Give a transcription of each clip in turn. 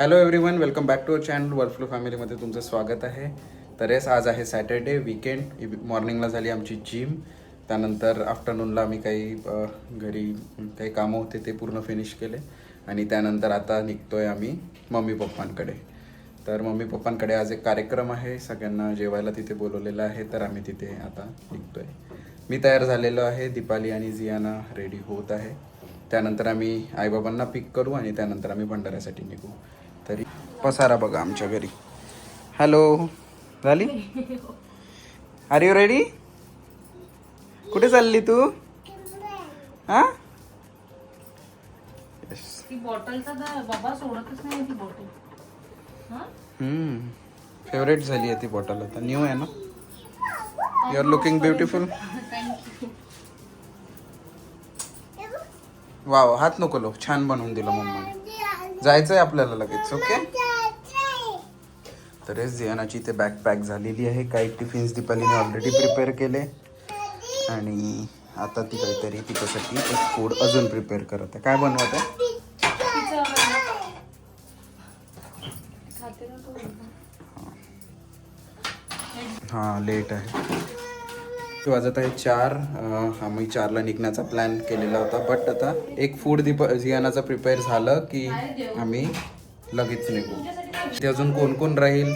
Hello everyone welcome back to our channel workflow फॅमिलीमध्ये तुमचं स्वागत आहे. तर येस आज आहे सॅटर्डे विकेंड मॉर्निंगला झाली आमची जिम त्यानंतर आफ्टरनूनला आम्ही काही घरी काही कामं होते ते पूर्ण फिनिश केले. आणि त्यानंतर आता निघतोय आम्ही मम्मी पप्पांकडे. तर मम्मी पप्पांकडे आज एक कार्यक्रम आहे. सगळ्यांना जेवायला तिथे बोलवलेलं आहे. तर आम्ही तिथे आता निघतोय. मी तयार झालेलो आहे. दीपाली आणि जियाना रेडी होत आहे. त्यानंतर आम्ही आईबाबांना पिक करू आणि त्यानंतर आम्ही भंडाऱ्यासाठी निघू. तरी. पसारा बघा आमच्या घरी. हॅलो झाली? आर यू रेडी कुठे चालली तू? हा? हा? फेवरेट झाली आहे ती बॉटल आता. न्यू आहे ना? You are looking beautiful wow हात नको लो छान बनवून दिलं मम्माने. जायचंय आपल्याला लगेच ओके? तर जियानाची इथे बॅग पॅक झालेली आहे. काही टिफिन्स दीपालीने ऑलरेडी प्रिपेअर केले. आणि आता ती काहीतरी तिच्यासाठी एक फूड अजून प्रिपेअर करत आहे. काय बनवत आहे? हां लेट आहे. वाजत आहे चार. आम्ही चारला निघण्याचा प्लॅन केलेला होता. बट आता एक फूड दीप जियानाचं प्रिपेअर झालं की आम्ही लगेच निघू. ते अजून कोण कोण राहील?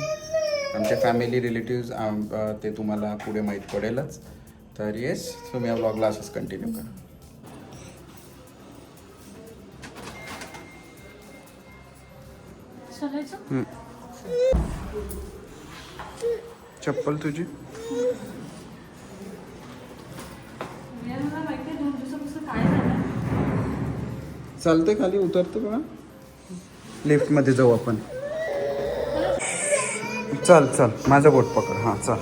आमचे फॅमिली रिलेटिव्ह ते तुम्हाला पुढे माहीत पडेलच. तर येस तुम्ही या ब्लॉगला असंच कंटिन्यू करा. चप्पल तुझी यार, मला माहिती आहे दोन दिवसापासून काय झालं चालते खाली उतरते का लिफ्टमध्ये जाऊ आपण. चल चल. माझं बोट पकड. हां चल.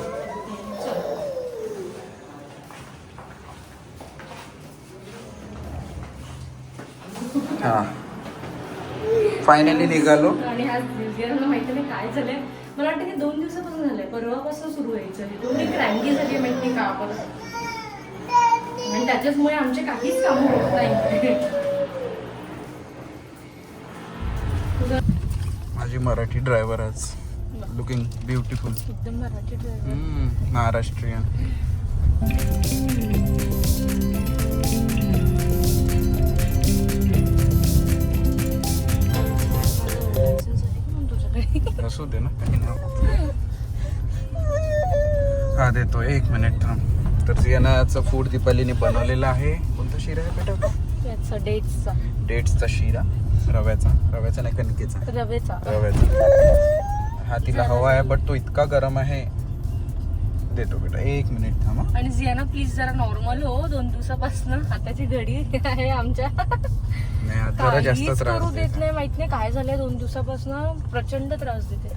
हां. फायनली निघालो. आणि आज दिवसाला माहिती नाही काय झालंय. मला वाटतं की दोन दिवसापासून झालंय. परवापासून सुरू व्हायचं हे. एवढी क्रँकी झाली माहिती नाही का आपण? आणि त्याच्याचमुळे आमचे काहीच काम होत नाही. मराठी ड्रायव्हर आज. लुकिंग ब्युटिफुल एकदम मराठी driver. महाराष्ट्रीयन? असू दे ना हा देतो. एक मिनिट थांब. तर जियानाचं फूड दीपालीने बनवलेलं आहे. कोणता शिरा आहे बेटा? डेटचा डेट्सचा शिरा. रव्याचा. रव्याचा नाही कणकेचा. रवेचा रव्याचा. हा तिला हवा आहे बट तो इतका गरम आहे. देतो बेटा एक मिनिट थांब. आणि जियाना प्लीज जरा नॉर्मल हो दोन दिवसापासून. हाताची घडी आहे आमच्या. नाही जरा जास्त काहीच त्रास करू देत देते. नाही माहीत नाही काय झालंय दोन दिवसापासून प्रचंड त्रास देते.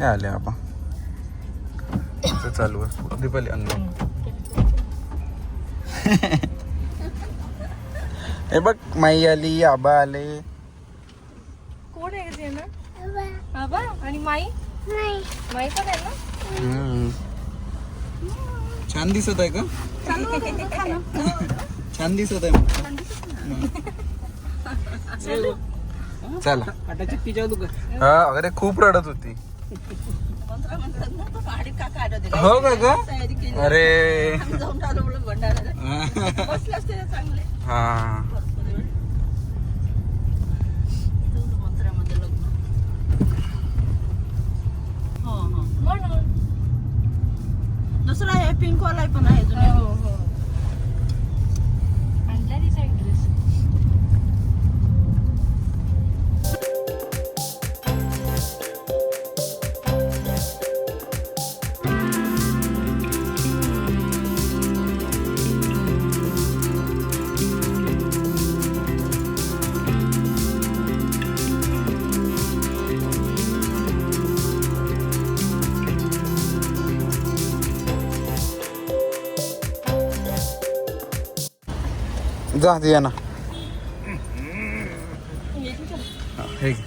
हे आले आपण. चालू आहे. दीपाली अनलॉक हे बघ माई आली आबा आले. कोण आहे बाबा आणि माई? माई. पण आहे ना. छान दिसत आहे का? छान दिसत आहे चला. हा अरे खूप रडत होती. हो का ग? अरे. हा. म्हणून दुसरा आहे पिंक वाला पण आहे जुन्या. हो हो. आणला तिचा ड्रेस जा दे ना. हे? घे.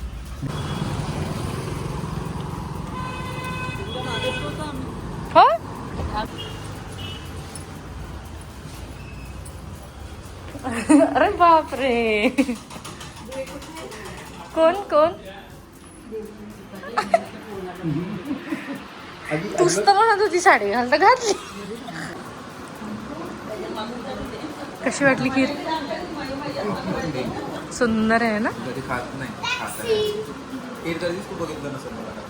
हो अरे बापरे. कोण कोण? तूच तर म्हणत होती साडी घाल तर घातली. कशी वाटली खीर? सुंदर आहे ना? कधी खात नाही खाता नाही. हे कधीच तू बघितलं नसेल मला.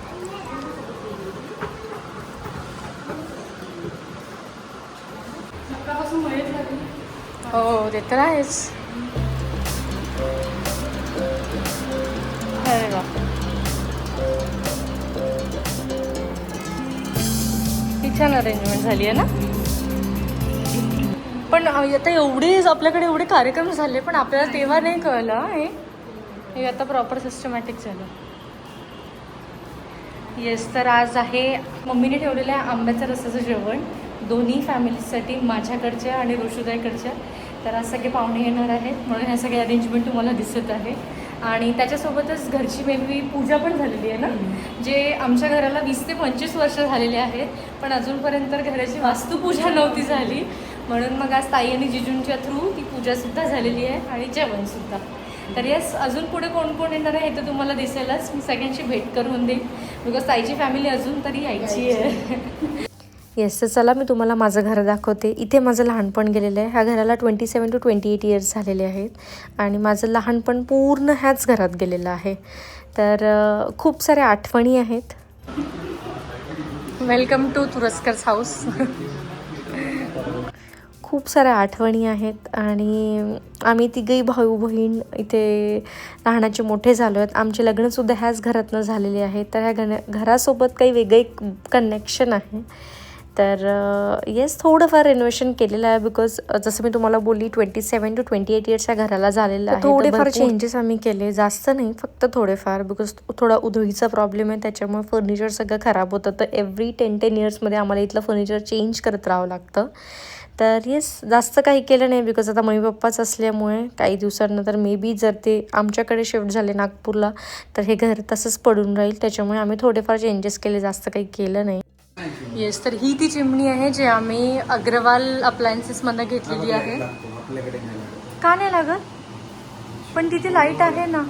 खाताना. हो ते तर आहेच. अरे वा. ही छान अरेंजमेंट झाली आहे ना? पण आता एवढे आपल्याकडे एवढे कार्यक्रम झाले पण आपल्याला तेव्हा नाही कळलं हं हे. आता प्रॉपर सिस्टमॅटिक झालं. येस तर आज आहे मम्मीने ठेवलेलं आहे आंब्याच्या रसाचं जेवण. दोन्ही फॅमिलीसाठी माझ्याकडच्या आणि ऋषुदाईकडच्या. तर आज सगळे पाहुणे येणार आहेत म्हणून ह्या सगळे अरेंजमेंट तुम्हाला दिसत आहे. आणि त्याच्यासोबतच घरची मेनवी पूजा पण झालेली आहे ना? जे आमच्या घराला वीस ते पंचवीस वर्ष झालेले आहेत पण अजूनपर्यंत घराची वास्तुपूजा नव्हती झाली. म्हणून मग आज ताई आणि जिजूंच्या थ्रू ती पूजासुद्धा झालेली आहे आणि जेवणसुद्धा तर येस अजून पुढे कोण कोण येणार आहे हे तर तुम्हाला दिसेलच. मी सगळ्यांची भेट करून देईन. बिकॉज ताईची फॅमिली अजून तरी यायची आहे. येस तर चला मी तुम्हाला माझं घर दाखवते. इथे माझं लहानपण गेलेलं आहे. ह्या घराला twenty seven to twenty eight years झालेले आहेत. आणि माझं लहानपण पूर्ण ह्याच घरात गेलेलं आहे. तर खूप साऱ्या आठवणी आहेत. वेलकम टू तुरस्कर्स हाऊस खूप साऱ्या आठवणी आहेत आणि आम्ही तिघही भाऊ बहीण इथे लहानाचे मोठे झालो आहेत. आमचे लग्नसुद्धा ह्याच घरातनं झालेले आहे तर ह्या घन घरासोबत काही वेगळे कनेक्शन आहे. तर येस थोडंफार रेनोव्हेशन केलेलं आहे बिकॉज जसं मी तुम्हाला बोलली twenty seven to twenty eight इयर्सच्या घराला झालेलं आहे. थोडेफार चेंजेस आम्ही केले. जास्त नाही फक्त थोडेफार बिकॉज थोडा उधळीचा प्रॉब्लेम आहे. त्याच्यामुळे फर्निचर सगळं खराब होतं. तर एव्हरी टेन टेन इयर्समध्ये आम्हाला इथलं फर्निचर चेंज करत राहावं लागतं. तर येस जास्त काही केलं नाही बिकॉज आता मम्मी पप्पाच असल्यामुळे काही दिवसांनंतर मे बी जर ते आमच्याकडे शिफ्ट झाले नागपूरला तर हे घर तसंच पडून राहील. त्याच्यामुळे आम्ही थोडेफार चेंजेस केले जास्त काही केलं नाही. येस तर ही ती चिमणी आहे जे आम्ही अग्रवाल अप्लायन्सेसमधनं घेतलेली आहे. का नाही लागत? पण तिथे लाइट आहे ना.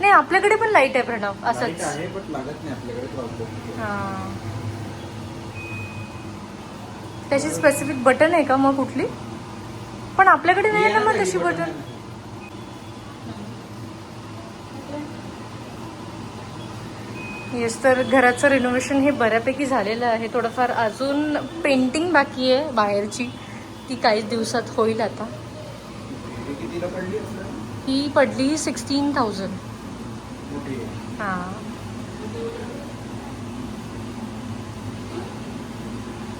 नाही आपल्याकडे पण लाइट आहे प्रणव असंच. आहे पण लागत नाही आपल्याकडे प्रॉब्लेम हां. त्याची स्पेसिफिक बटन आहे का मग कुठली? पण आपल्याकडे नाही ना मग तशी बटन येस तर घराचं रिनोव्हेशन हे बऱ्यापैकी झालेलं आहे. थोडंफार अजून पेंटिंग बाकी आहे बाहेरची. ती काहीच दिवसात होईल आता. ही पडली आपल्याला? ही पडली सिक्स्टीन थाउजंड. हां.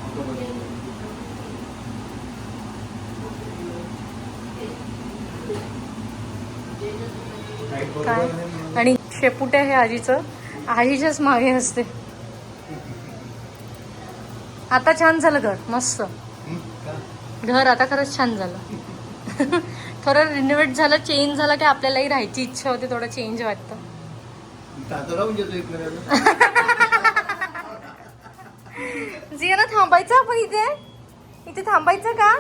Light बरोबर काय. आणि शेपूट आहे आजीचं. आजीच्याच मागे असते. आता छान झालं घर मस्त. हं? घर आता खरंच छान झालं. खरं रिनोव्हेट झालं चेंज झालं की आपल्यालाही राहायची इच्छा होते थोडं चेंज वाटतं. देतो इकडे जियाना थांबायचं आपण इथे? इथे थांबायचं का?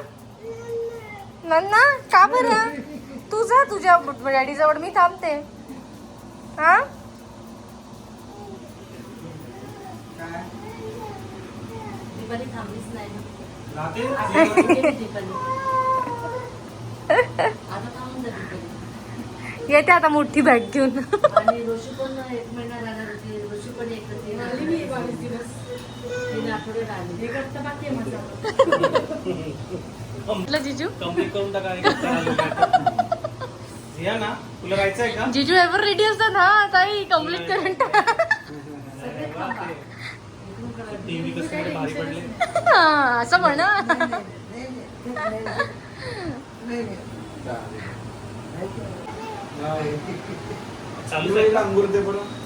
नन्ना का बरं? तू जा तुझ्या डॅडी जवळ मी थांबते हा येते आता मोठी बॅग घेऊन जिजू या ना. तुला राहायचंय का? जिजू एव्हर रेडी असतात? हा ताई कंप्लीट करून टाक. टीव्ही कसं कडे भारी पडले हा, असं म्हणा. चालू आहे का? अंगूर दे बरं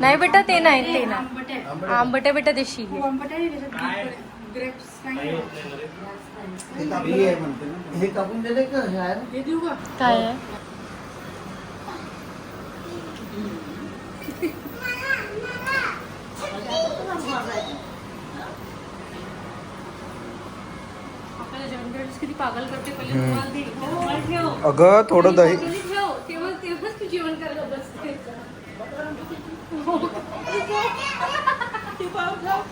नाही बेटा ते नाही ते नाही. आंबट्या बेटा देशी काय ग्रेप्स नाही. हे म्हणते ना हे कापून दिले का हे आहे? हे देऊ का? काय? आहे किती पागल करते पहिले रुमाल दे. रुमाल ठेव. अगं थोडं दही. ठेव. तेव्हा तेव्हाच तू जेवण करायला बसते.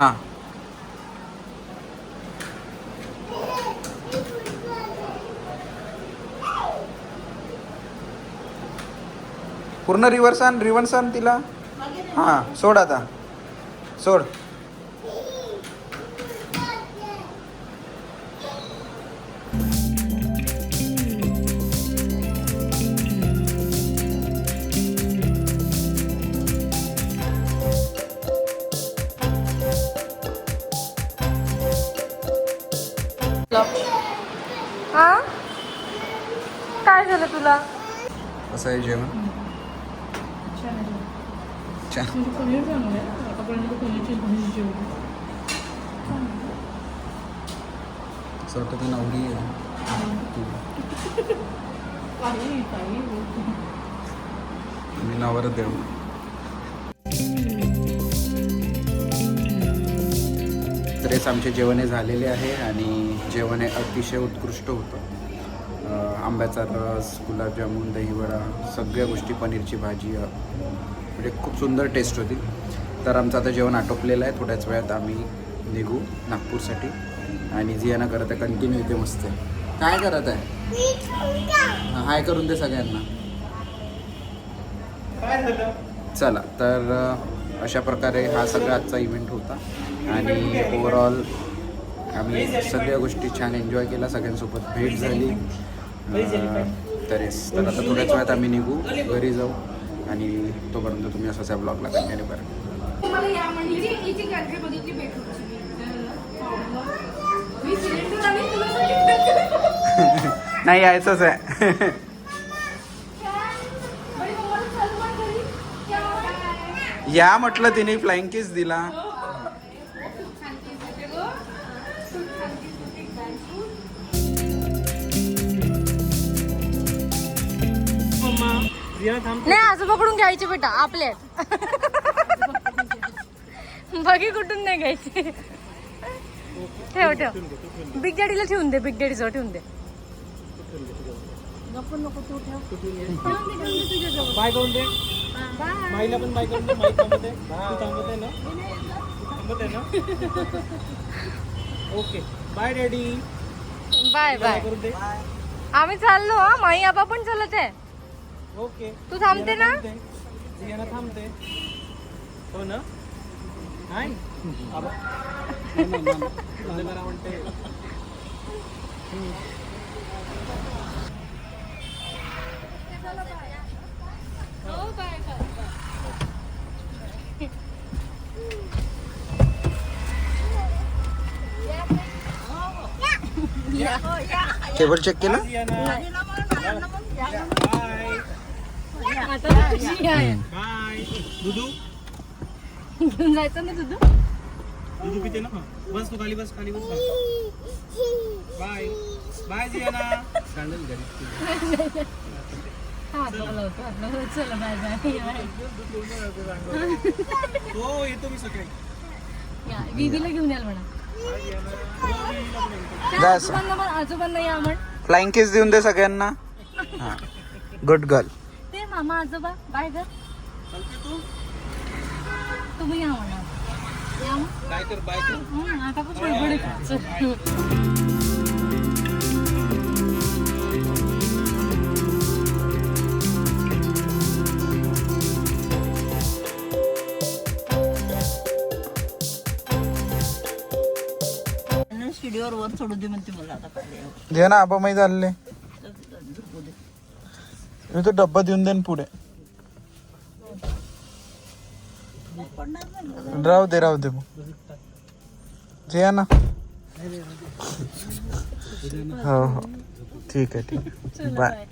हां. पूर्ण रिव्हर्स आण रिव्हर्स आण तिला. हां सोड आता. सोड. तुला? कसं आहे जेवण? छान असं वाटतं ती नवरी आहे. मी नवर देऊ तरीच आमचे जेवण हे झालेले आहे आणि जेवण हे अतिशय उत्कृष्ट होतं. आंब्याचा रस गुलाबजामुन दहीवडा सगळ्या गोष्टी पनीरची भाजी म्हणजे खूप सुंदर टेस्ट होती. तर आमचं आता जेवण आटोपलेलं आहे. थोड्याच वेळात आम्ही निघू नागपूरसाठी. आणि जियाना करत आहे कंटिन्यू इथे मस्त आहे. काय करत आहे? हाय करून दे सगळ्यांना. चला तर अशा प्रकारे हा सगळा आजचा इव्हेंट होता. आणि ओव्हरऑल आम्ही सगळ्या गोष्टी छान एन्जॉय केला सगळ्यांसोबत भेट झाली. अ, तरीच तर आता थोड्याच वेळात आम्ही निघू घरी जाऊ आणि तोपर्यंत तुम्ही असाच या ब्लॉगला कंटिन्यू करा म्हणजे. नाही यायचंच आहे. या. या म्हटलं तिने फ्लाइंग किस दिला नाही आजोबाकडून घ्यायचे बेटा आपले. बघी कुठून नाही घ्यायची. ठेव ठेव. बिग डॅडीला ठेवून दे बिग डॅडीजवळ ठेवून दे. बाय करून दे. बाय. माईला पण बाय करून दे माई थांबत. आहे तू थांबत आहे ना? तू थांबत आहे ना? ओके. Bye daddy bye. आम्ही चाललो हा. माई आबा पण चालत आहे. ओके तू थांबते ना? जियाना थांबते हो ना नाही आबा मला म्हणते टेबल चेक केलं जियाना बाय आता आहे बाय दुधू घेऊन जायचं ना तुझं दुधू पिते ना बस. तू खाली बस खाली बस बाय बाय जियाना चला बाय बाय हो येतो मी सकाळी या दीदीला घेऊन याल म्हणा. आजोबांना या म्हण. फ्लाइंग किस देऊन दे सगळ्यांना. हां. गुड गर्ल मामा आजोबा बाय ग. तुम्ही या म्हणा. या वर सोडून दे म्हणते मला आता. काय दे ना आबा झालेले. मी तो डब्बा देऊन देईन पुढे. राहू दे राहू दे मग. जे ना. हो हो. ठीक आहे ठीक आहे. बाय.